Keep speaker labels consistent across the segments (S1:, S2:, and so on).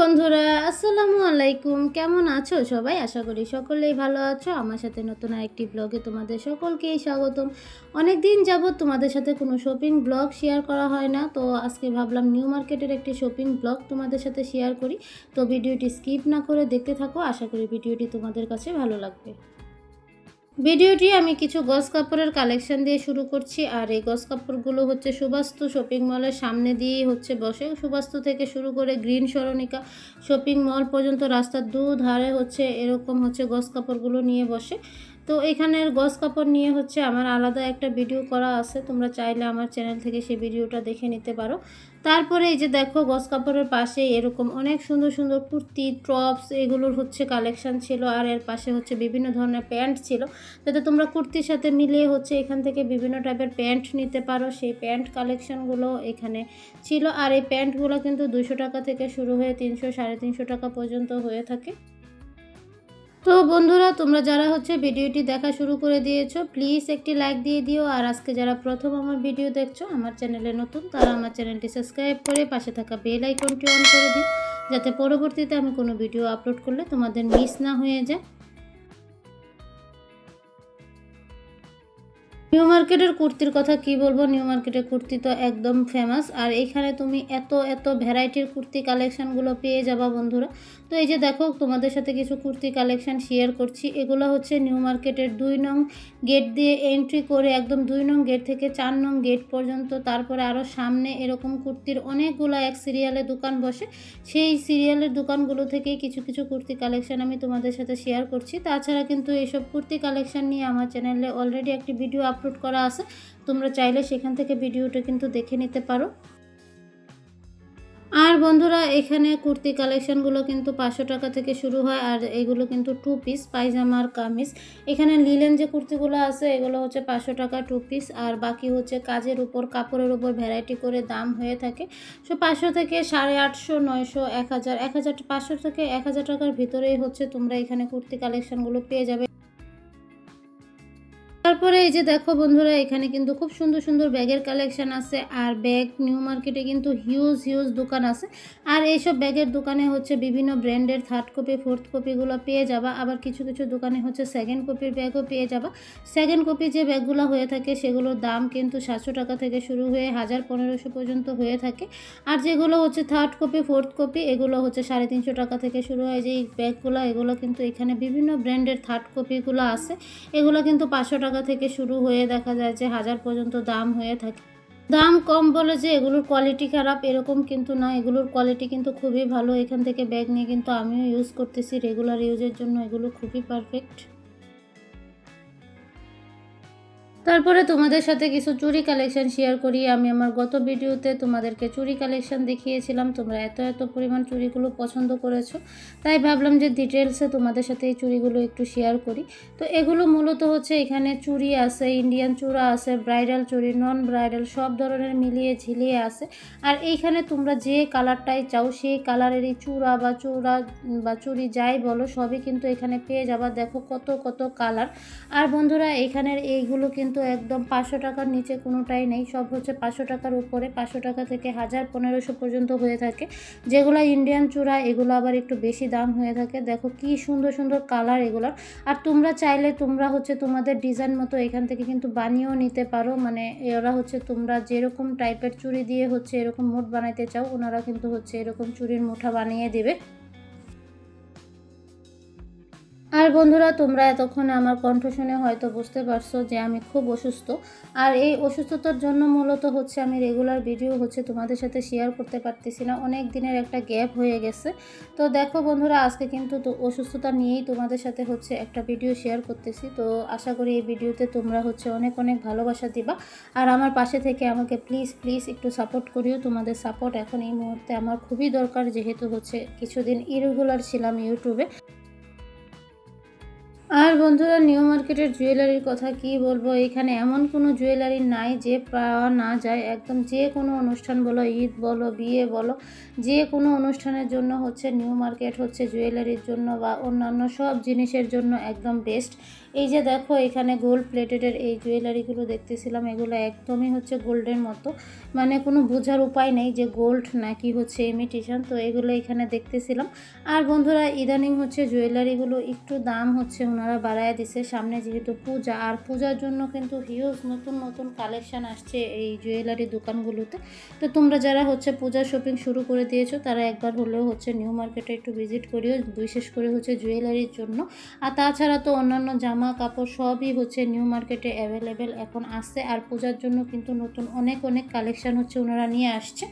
S1: বন্ধুরা, আসসালামু আলাইকুম। কেমন আছো সবাই? আশা করি সকলেই ভালো আছো। আমার সাথে নতুন আরেকটি ব্লগে তোমাদের সকলকেই স্বাগতম। অনেক দিন যাবৎ তোমাদের সাথে কোনো শপিং ব্লগ শেয়ার করা হয় না। তো আজকে ভাবলাম নিউ মার্কেটের একটি শপিং ব্লগ তোমাদের সাথে শেয়ার করি। তো ভিডিওটি স্কিপ না করে দেখতে থাকো। আশা করি ভিডিওটি তোমাদের কাছে ভালো লাগবে। ভিডিওটি আমি কিছু গস কাপড়ের কালেকশন দিয়ে শুরু করছি, আর এই গস কাপড়গুলো হচ্ছে সুবাস্তু শপিং মলের সামনে দিয়েই হচ্ছে বসে। সুবাস্তু থেকে শুরু করে গ্রিন সরণিকা শপিং মল পর্যন্ত রাস্তার দু ধারে হচ্ছে এরকম হচ্ছে গস কাপড়গুলো নিয়ে বসে। তো এখানের গস কাপড় নিয়ে হচ্ছে আমার আলাদা একটা ভিডিও করা আছে, তোমরা চাইলে আমার চ্যানেল থেকে সেই ভিডিওটা দেখে নিতে পারো। তারপরে এই যে দেখো গস কাপড়ের পাশে এরকম অনেক সুন্দর সুন্দর কুর্তি, টপস, এগুলোর হচ্ছে কালেকশান ছিল। আর এর পাশে হচ্ছে বিভিন্ন ধরনের প্যান্ট ছিল। যাতে তোমরা কুর্তির সাথে মিলিয়ে হচ্ছে এখান থেকে বিভিন্ন টাইপের প্যান্ট নিতে পারো। সেই প্যান্ট কালেকশানগুলো এখানে ছিল। আর এই প্যান্টগুলো কিন্তু দুশো টাকা থেকে শুরু হয়ে তিনশো, সাড়ে তিনশো টাকা পর্যন্ত হয়ে থাকে। তো বন্ধুরা, তোমরা যারা হচ্ছে ভিডিওটি দেখা শুরু করে দিয়েছ প্লিজ একটি লাইক দিয়ে দিও। আর আজকে যারা প্রথম আমার ভিডিও দেখছ, আমার চ্যানেলে নতুন, তারা আমার চ্যানেলটি সাবস্ক্রাইব করে পাশে থাকা বেল আইকনটি অন করে দিও, যাতে পরবর্তীতে আমি কোনো ভিডিও আপলোড করলে তোমাদের মিস না হয়ে যায়। নিউ মার্কেটের কুর্তির কথা কি বলব? নিউ মার্কেটের কুর্তি তো একদম ফেমাস আর এখানে তুমি এত এত ভ্যারাইটির কুর্তি কালেকশনগুলো পেয়ে যাবা বন্ধুরা। তো এই যে দেখো, তোমাদের সাথে কিছু কুর্তি কালেকশান শেয়ার করছি। এগুলো হচ্ছে নিউ মার্কেটের দুই নং গেট দিয়ে এন্ট্রি করে একদম দুই নং গেট থেকে চার নং গেট পর্যন্ত। তারপরে আরও সামনে এরকম কুর্তির অনেকগুলো এক সিরিয়ালে দোকান বসে। সেই সিরিয়ালের দোকানগুলো থেকেই কিছু কিছু কুর্তি কালেকশন আমি তোমাদের সাথে শেয়ার করছি। তাছাড়া কিন্তু এইসব কুর্তি কালেকশন নিয়ে আমার চ্যানেলে অলরেডি একটি ভিডিও আপলোড করা আছে, তোমরা চাইলে সেখান থেকে ভিডিওটা কিন্তু দেখে নিতে পারো। আর বন্ধুরা, এখানে কুর্তি কালেকশনগুলো কিন্তু পাঁচশো টাকা থেকে শুরু হয়, আর এগুলো কিন্তু টু পিস পায়জামার কামিজ। এখানে লিলেন যে কুর্তিগুলো আছে, এগুলো হচ্ছে পাঁচশো টাকা টু পিস আর বাকি হচ্ছে কাজের উপর, কাপড়ের উপর ভ্যারাইটি করে দাম হয়ে থাকে। সো পাঁচশো থেকে সাড়ে আটশো, নয়শো, এক হাজার এক হাজার, পাঁচশো থেকে এক হাজার টাকার ভিতরেই হচ্ছে তোমরা এখানে কুর্তি কালেকশনগুলো পেয়ে যাবে। তারপরে এই যে দেখো বন্ধুরা, এখানে কিন্তু খুব সুন্দর সুন্দর ব্যাগের কালেকশন আছে, আর ব্যাগ নিউ মার্কেটে কিন্তু হিউজ হিউজ দোকান আছে। আর এইসব ব্যাগের দোকানে হচ্ছে বিভিন্ন ব্র্যান্ডের থার্ড কপি ফোর্থ কপিগুলো পেয়ে যাবা। আবার কিছু কিছু দোকানে হচ্ছে সেকেন্ড কপির ব্যাগও পেয়ে যাবা। সেকেন্ড কপি যে ব্যাগগুলো হয়ে থাকে, সেগুলোর দাম কিন্তু সাতশো টাকা থেকে শুরু হয়ে হাজার পনেরোশো পর্যন্ত হয়ে থাকে। আর যেগুলো হচ্ছে থার্ড কপি ফোর্থ কপি এগুলো হচ্ছে সাড়ে তিনশো টাকা থেকে শুরু হয়। যে ব্যাগগুলো, এগুলো কিন্তু এখানে বিভিন্ন ব্র্যান্ডের থার্ড কপিগুলো আছে। এগুলো কিন্তু পাঁচশো টাকা থেকে শুরু হয়ে দেখা যায় যে হাজার পর্যন্ত দাম হয়ে থাকে। দাম কম বলে যে এগুলোর কোয়ালিটি খারাপ এরকম কিন্তু না। এগুলোর কোয়ালিটি কিন্তু খুবই ভালো। এখান থেকে ব্যাগ নিয়ে কিন্তু আমিও ইউজ করতেছি। রেগুলার ইউজের জন্য এগুলো খুবই পারফেক্ট তারপরে তোমাদের সাথে কিছু চুরি কালেকশন শেয়ার করি। আমি আমার গত ভিডিওতে তোমাদেরকে চুরি কালেকশন দেখিয়েছিলাম। তোমরা এত এত পরিমাণ চুরিগুলো পছন্দ করেছ। তাই ভাবলাম যে ডিটেলসে তোমাদের সাথে এই চুরিগুলো একটু শেয়ার করি। তো এগুলো মূলত হচ্ছে এখানে চুরি আছে ইন্ডিয়ান চূড়া আছে ব্রাইডাল চুরি নন ব্রাইডাল সব ধরনের মিলিয়ে ঝিলিয়ে আছে। আর এইখানে তোমরা যে কালারটাই চাও, সেই কালারেরই চূড়া বা চূড়া বা চুরি যাই বলো, সবই কিন্তু এখানে পেয়ে যাবা। দেখো কত কত কালার আর বন্ধুরা, এখানের এইগুলো কিন্তু একদম পাঁচশো টাকার নিচে কোনোটাই নেই। সব হচ্ছে পাঁচশো টাকার উপরে। পাঁচশো টাকা থেকে হাজার পনেরোশো পর্যন্ত হয়ে থাকে। যেগুলো ইন্ডিয়ান চূড়া, এগুলো আবার একটু বেশি দাম হয়ে থাকে। দেখো কি সুন্দর সুন্দর কালার এগুলোর। আর তোমরা চাইলে তোমরা হচ্ছে তোমাদের ডিজাইন মতো এখান থেকে কিন্তু বানিয়েও নিতে পারো। মানে এরা হচ্ছে তোমরা যেরকম টাইপের চুড়ি দিয়ে হচ্ছে এরকম মুঠ বানাইতে চাও, ওনারা কিন্তু হচ্ছে এরকম চুড়ির মুঠা বানিয়ে দেবে। আর বন্ধুরা, তোমরা এতক্ষণে আমার কণ্ঠ শুনে হয়তো বুঝতে পারছ যে আমি খুব অসুস্থ। আর এই অসুস্থতার জন্য মূলত হচ্ছে আমি রেগুলার ভিডিও হচ্ছে তোমাদের সাথে শেয়ার করতে পারতেছি না। অনেক দিনের একটা গ্যাপ হয়ে গেছে। তো দেখো বন্ধুরা, আজকে কিন্তু তো অসুস্থতা নিয়েই তোমাদের সাথে হচ্ছে একটা ভিডিও শেয়ার করতেছি। তো আশা করি এই ভিডিওতে তোমরা হচ্ছে অনেক অনেক ভালোবাসা দিবা। আর আমার পাশে থেকে আমাকে প্লিজ প্লিজ একটু সাপোর্ট করিও। তোমাদের সাপোর্ট এখন এই মুহূর্তে আমার খুবই দরকার, যেহেতু হচ্ছে কিছুদিন ইরেগুলার ছিলাম ইউটিউবে। আর বন্ধুরা নিউ মার্কেটের জুয়েলারির কথা কি বলব? এখানে এমন কোনো জুয়েলারি নাই যে পাওয়া না যায়। একদম যে কোনো অনুষ্ঠান বলো, ঈদ বলো, বিয়ে বলো, যে কোনো অনুষ্ঠানের জন্য হচ্ছে নিউ মার্কেট হচ্ছে জুয়েলারির জন্য বা অন্যান্য সব জিনিসের জন্য একদম বেস্ট এই যে দেখো, এখানে গোল্ড প্লেটেডের এই জুয়েলারিগুলো দেখতেছিলাম, এগুলো একদমই হচ্ছে গোল্ডের মতো। মানে কোনো বোঝার উপায় নেই যে গোল্ড নাকি হচ্ছে ইমিটেশন তো এগুলো এখানে দেখতেছিলাম। আর বন্ধুরা, ইদানিং হচ্ছে জুয়েলারিগুলো একটু দাম হচ্ছে ওনারা বাড়ায় দিছে। সামনে যেহেতু পূজা, আর পূজার জন্য কিন্তু হিউজ নতুন নতুন কালেকশন আসছে এই জুয়েলারি দোকানগুলোতে। তো তোমরা যারা হচ্ছে পূজা শপিং শুরু করে দিয়েছ, তারা একবার হলেও হচ্ছে নিউ মার্কেটে একটু ভিজিট করিও, বিশেষ করে হচ্ছে জুয়েলারির জন্য। আর তাছাড়া তো অন্যান্য জামা কাপড় সবই হচ্ছে নিউ মার্কেটে অ্যাভেলেবেল এখন আসছে আর পূজার জন্য কিন্তু নতুন অনেক অনেক কালেকশান হচ্ছে ওনারা নিয়ে আসছে।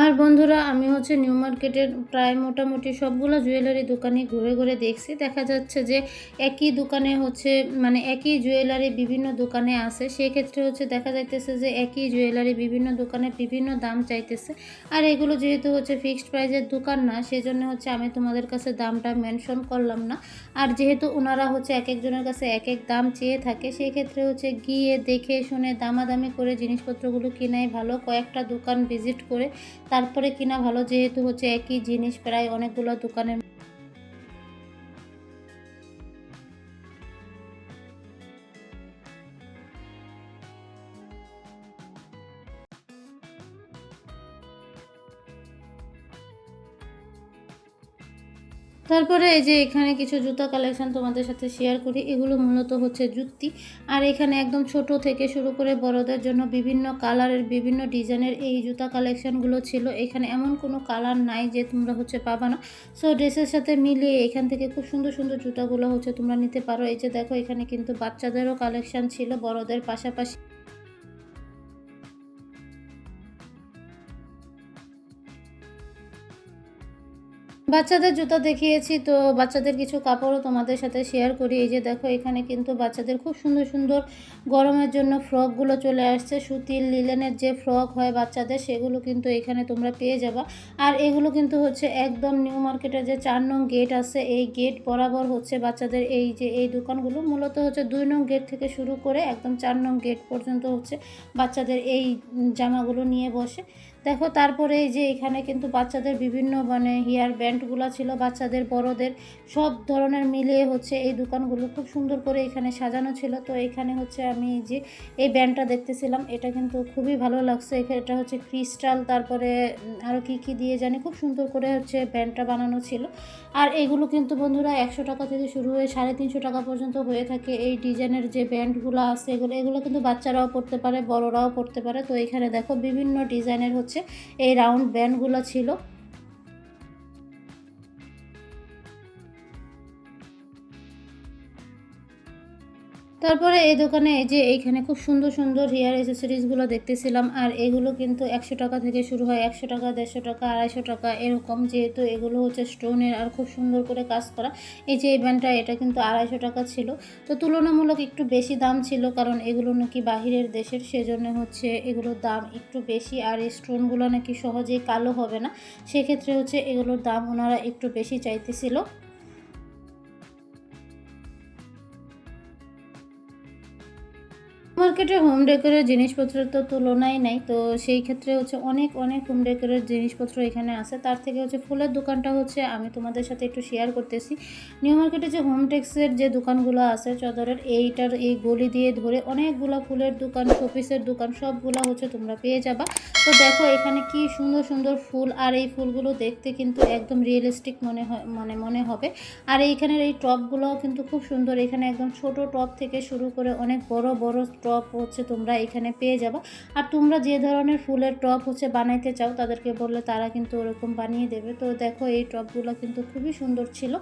S1: আর বন্ধুরা, আমি হচ্ছে নিউ মার্কেটের প্রায় মোটামুটি সবগুলো জুয়েলারি দোকানে ঘুরে ঘুরে দেখছি। দেখা যাচ্ছে যে একই দোকানে হচ্ছে মানে একই জুয়েলারি বিভিন্ন দোকানে আছে। সেক্ষেত্রে হচ্ছে দেখা যাইতেছে যে একই জুয়েলারি বিভিন্ন দোকানে বিভিন্ন দাম চাইতেছে। আর এগুলো যেহেতু হচ্ছে ফিক্সড প্রাইজের দোকান না, সেজন্য হচ্ছে আমি তোমাদের কাছে দামটা মেনশন করলাম না। আর যেহেতু ওনারা হচ্ছে এক একজনের কাছে এক এক দাম চেয়ে থাকে, সেক্ষেত্রে হচ্ছে গিয়ে দেখে শুনে দামাদামি করে জিনিসপত্রগুলো কিনাই ভালো। কয়েকটা দোকান ভিজিট করে তারপরে কিনা ভালো যেহেতু হচ্ছে একই জিনিস প্রায় অনেকগুলো দোকানের তারপরে এই যে এখানে কিছু জুতা কালেকশন তোমাদের সাথে শেয়ার করি, এগুলো মূলত হচ্ছে জুতি। আর এখানে একদম ছোট থেকে শুরু করে বড়দের জন্য বিভিন্ন কালারের বিভিন্ন ডিজাইনের এই জুতা কালেকশনগুলো ছিল। এখানে এমন কোনো কালার নাই যে তোমরা হচ্ছে পাবা না। সো ড্রেসের সাথে মিলিয়ে এখান থেকে খুব সুন্দর সুন্দর জুতাগুলো হচ্ছে তোমরা নিতে পারো। এই যে দেখো, এখানে কিন্তু বাচ্চাদেরও কালেকশন ছিল, বড়দের পাশাপাশি। বাচ্চাদের জুতা দেখিয়েছি, তো বাচ্চাদের কিছু কাপড়ও তোমাদের সাথে শেয়ার করি। এই যে দেখো, এখানে কিন্তু বাচ্চাদের খুব সুন্দর সুন্দর গরমের জন্য ফ্রকগুলো চলে আসছে। সুতির লিলেনের যে ফ্রক হয় বাচ্চাদের, সেগুলো কিন্তু এখানে তোমরা পেয়ে যাবা। আর এগুলো কিন্তু হচ্ছে একদম নিউ মার্কেটের যে চার নং গেট আছে, এই গেট বরাবর হচ্ছে বাচ্চাদের এই যে এই দোকানগুলো। মূলত হচ্ছে দুই নং গেট থেকে শুরু করে একদম চার নং গেট পর্যন্ত হচ্ছে বাচ্চাদের এই জামাগুলো নিয়ে বসে। দেখো, তারপরে এই যে এখানে কিন্তু বাচ্চাদের বিভিন্ন মানে হেয়ার ব্যান্ডগুলো ছিল, বাচ্চাদের, বড়দের, সব ধরনের মিলিয়ে হচ্ছে এই দোকানগুলো খুব সুন্দর করে এখানে সাজানো ছিল। তো এখানে হচ্ছে আমি যে এই ব্যান্ডটা দেখতেছিলাম, এটা কিন্তু খুবই ভালো লাগছে। এখানে এটা হচ্ছে ক্রিস্টাল তারপরে আরও কি কি দিয়ে জানি, খুব সুন্দর করে হচ্ছে ব্যান্ডটা বানানো ছিল। আর এগুলো কিন্তু বন্ধুরা একশো টাকা থেকে শুরু হয়ে সাড়ে তিনশো টাকা পর্যন্ত হয়ে থাকে। এই ডিজাইনের যে ব্যান্ডগুলো আছে এগুলো এগুলো কিন্তু বাচ্চারাও পড়তে পারে, বড়রাও পড়তে পারে। তো এখানে দেখো বিভিন্ন ডিজাইনের হচ্ছে এই রাউন্ড ব্যান্ডগুলো ছিল। তারপরে এই দোকানে এই যে এইখানে খুব সুন্দর সুন্দর হেয়ার অ্যাসেসরিজগুলো দেখতেছিলাম, আর এগুলো কিন্তু একশো টাকা থেকে শুরু হয়, একশো টাকা, দেড়শো টাকা, আড়াইশো টাকা এরকম, যেহেতু এগুলো হচ্ছে স্টোনের আর খুব সুন্দর করে কাজ করা। এই যে এই ব্যান্ডটা এটা কিন্তু আড়াইশো টাকা ছিল। তো তুলনামূলক একটু বেশি দাম ছিল, কারণ এগুলো নাকি বাহিরের দেশের, সেজন্য হচ্ছে এগুলোর দাম একটু বেশি, আর এই স্টোনগুলো নাকি সহজেই কালো হবে না। সেক্ষেত্রে হচ্ছে এগুলোর দাম ওনারা একটু বেশি চাইতেছিল। মার্কেটে হোম ডেকোরের জিনিসপত্রের তো তুলনাই নাই। তো সেই ক্ষেত্রে হচ্ছে অনেক অনেক হোম ডেকোরের জিনিসপত্র এখানে আছে। তার থেকে হচ্ছে ফুলের দোকানটা হচ্ছে আমি তোমাদের সাথে একটু শেয়ার করতেছি। নিউ মার্কেটে যে হোম টেক্সের যে দোকানগুলো আছে চদরের এইটার এই গলি দিয়ে ধরে অনেকগুলো ফুলের দোকান, শোপিসের দোকান, সবগুলো হচ্ছে তোমরা পেয়ে যাবা। তো দেখো এখানে কি সুন্দর সুন্দর ফুল, আর এই ফুলগুলো দেখতে কিন্তু একদম রিয়েলিস্টিক মনে হয় মানে মনে হবে। আর এইখানের এই টপগুলোও কিন্তু খুব সুন্দর। এখানে একদম ছোট টপ থেকে শুরু করে অনেক বড় বড় টপ হচ্ছে, তোমরা এখানে পেয়ে যাবা। আর তোমরা যে ধরনের ফুলের টপ হচ্ছে বানাইতে চাও, তাদেরকে বললে তারা কিন্তু ওরকম বানিয়ে দেবে। তো দেখো, এই টপগুলো কিন্তু খুবই সুন্দর ছিল।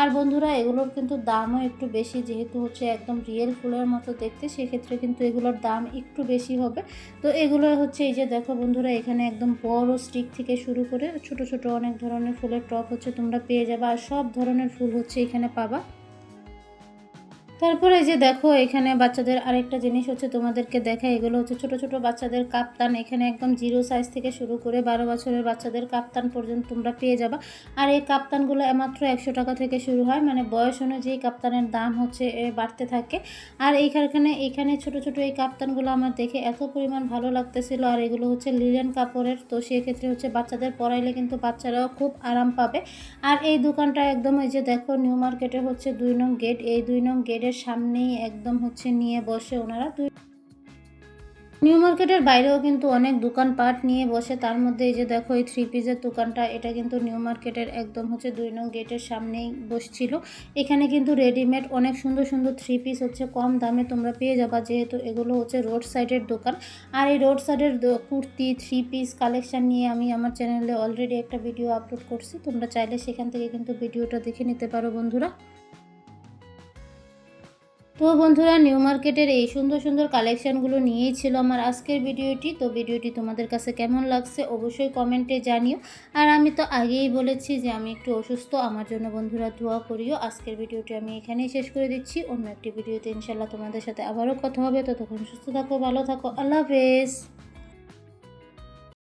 S1: আর বন্ধুরা, এগুলোর কিন্তু দামও একটু বেশি, যেহেতু হচ্ছে একদম রিয়েল ফুলের মতো দেখতে, সেক্ষেত্রে কিন্তু এগুলোর দাম একটু বেশি হবে। তো এগুলো হচ্ছে, এই যে দেখো বন্ধুরা, এখানে একদম বড় স্টিক থেকে শুরু করে ছোট ছোট অনেক ধরনের ফুলের টপ হচ্ছে তোমরা পেয়ে যাবা। আর সব ধরনের ফুল হচ্ছে এখানে পাবা। তারপরে এই যে দেখো, এখানে বাচ্চাদের আরেকটা জিনিস হচ্ছে তোমাদেরকে দেখা এগুলো হচ্ছে ছোট ছোট বাচ্চাদের কাপ্তান। এখানে একদম জিরো সাইজ থেকে শুরু করে বারো বছরের বাচ্চাদের কাপ্তান পর্যন্ত তোমরা পেয়ে যাবা। আর এই কাপ্তানগুলো মাত্র একশো টাকা থেকে শুরু হয় মানে বয়স অনুযায়ী কাপ্তানের দাম হচ্ছে বাড়তে থাকে। আর এইখানে এখানে ছোট ছোট এই কাপ্তানগুলো আমার দেখে এত পরিমাণ ভালো লাগতেছিল। আর এগুলো হচ্ছে লিলেন কাপড়ের, তো সেক্ষেত্রে হচ্ছে বাচ্চাদের পরাইলে কিন্তু বাচ্চারাও খুব আরাম পাবে। আর এই দোকানটা একদম এই যে দেখো, নিউ মার্কেটে হচ্ছে দুই নং গেট। এই দুই নং গেটের সামনেই একদম হচ্ছে নিয়ে বসে ওনারা। নিউ মার্কেটের বাইরেও কিন্তু অনেক দোকানপাট নিয়ে বসে। তার মধ্যে এই যে দেখো, এই থ্রি পিসের দোকানটা, এটা কিন্তু নিউ মার্কেটের একদম হচ্ছে দুই নং গেটের সামনেই বসছিল। এখানে কিন্তু রেডিমেড অনেক সুন্দর সুন্দর থ্রি পিস হচ্ছে কম দামে তোমরা পেয়ে যাবা, যেহেতু এগুলো হচ্ছে রোড সাইডের দোকান। আর এই রোড সাইডের কুর্তি থ্রি পিস কালেকশন নিয়ে আমি আমার চ্যানেলে অলরেডি একটা ভিডিও আপলোড করছি। তোমরা চাইলে সেখান থেকে কিন্তু ভিডিওটা দেখে নিতে পারো বন্ধুরা। তো বন্ধুরা নিউ মার্কেটের এই সুন্দর সুন্দর কালেকশানগুলো নিয়েই ছিল আমার আজকের ভিডিওটি। তো ভিডিওটি তোমাদের কাছে কেমন লাগছে অবশ্যই কমেন্টে জানিও। আর আমি তো আগেই বলেছি যে আমি একটু অসুস্থ, আমার জন্য বন্ধুরা ধোয়া করিও। আজকের ভিডিওটি আমি এখানেই শেষ করে দিচ্ছি। অন্য একটি ভিডিওতে ইনশাল্লাহ তোমাদের সাথে আবারও কথা হবে। ততক্ষণ সুস্থ থাকো, ভালো থাকো। আল্লাহ হাফেজ।